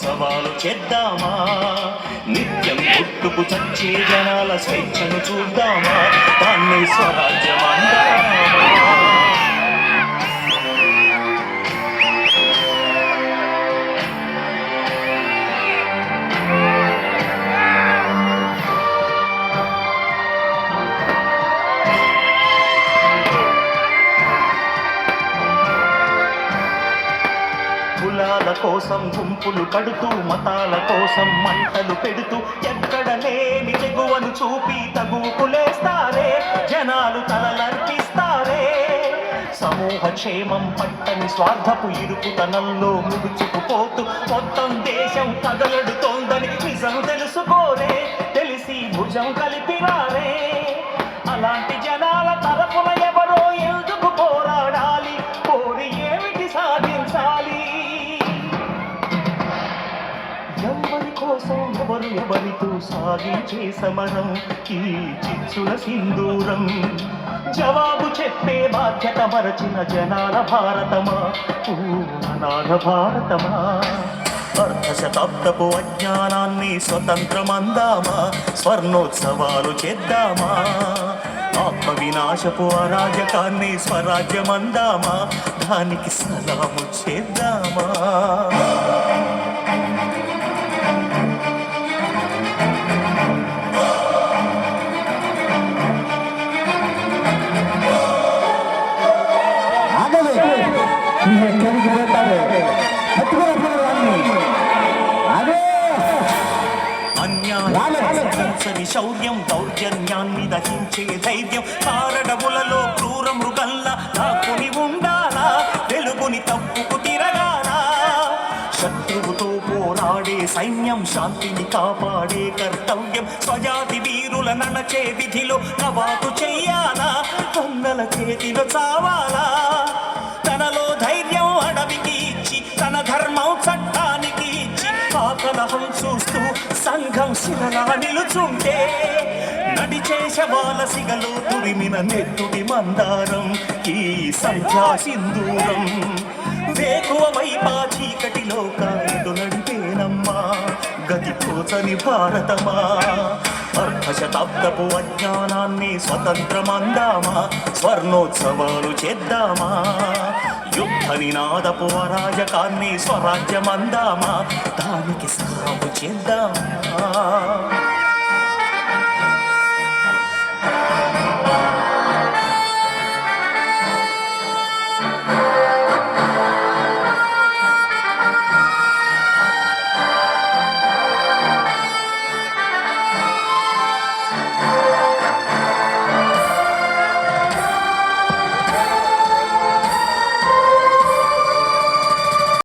సవాలు చేద్దామా? నిత్యం పుట్టుకు చచ్చే జనాల స్వేచ్ఛను చూద్దామా? దాన్ని స్వరాజ్యమందామా కులాల కోసం గుంపులు కడుతూ మతాల కోసం మంటలు పెడుతూ ఎక్కడ లేని తెగువను చూపి తగుకులేస్తారే జనాలు తలలర్పిస్తారే. సమూహ క్షేమం పట్టని స్వార్థపు ఇరుకుతనంలో ముడుచుకుపోతూ మొత్తం దేశం కదలడుతోందని నిజం తెలుసుకోరే. తెలిసి భుజం కలిపిరా ఎవరి కోసం ఎవరు ఎవరితో సాగించే సమరం? ఈ చిచ్చుల సింధూరం. జవాబు చెప్పే బాధ్యత మరచిన జనాల భారతమా? పూర్ణనాథ భారతమా? అర్ధశతాబ్దపు అజ్ఞానాన్ని స్వతంత్రమందామా? స్వర్ణోత్సవాలు చేద్దామా? ఆత్మ వినాశపు అరాజకాన్ని స్వరాజ్యమందామా? దానికి సలాము చేద్దామా? అన్యాయని శౌర్యం దౌర్జన్యాన్ని దహించే ధైర్యం. కారడములలో క్రూర మృగల్లా దాక్కుని ఉండాలా? వెలుగుని తప్పుకు తిరగాలా? శత్రువుతో పోరాడే సైన్యం శాంతిని కాపాడే కర్తవ్యం. స్వజాతి వీరుల నడచే విధిలో కవాతు చెయ్యాలా? అన్నల చేతిలో చావాలా? తనలో ధైర్యం అడవికి ఇచ్చి తన ధర్మం చట్టానికి ఇచ్చి ఆకలహం హంస సంఘం శిలలా నిలుచుంటే నడిచే శవాల సిగలు తురిమిన నెత్తుడి మందారం ఈ సంధ్యా సింధూరం వేకువ వైపా చీకటిలో కాయలు నడి గతి పోచని భారతమా? అర్ధశతాబ్దపు అజ్ఞానాన్ని స్వతంత్రమందామా? స్వర్ణోత్సవాలు చేద్దామా? యుద్ధ నినాదపు అరాజకాన్ని స్వరాజ్యమందామా? దానికి సాగు చేద్దామా?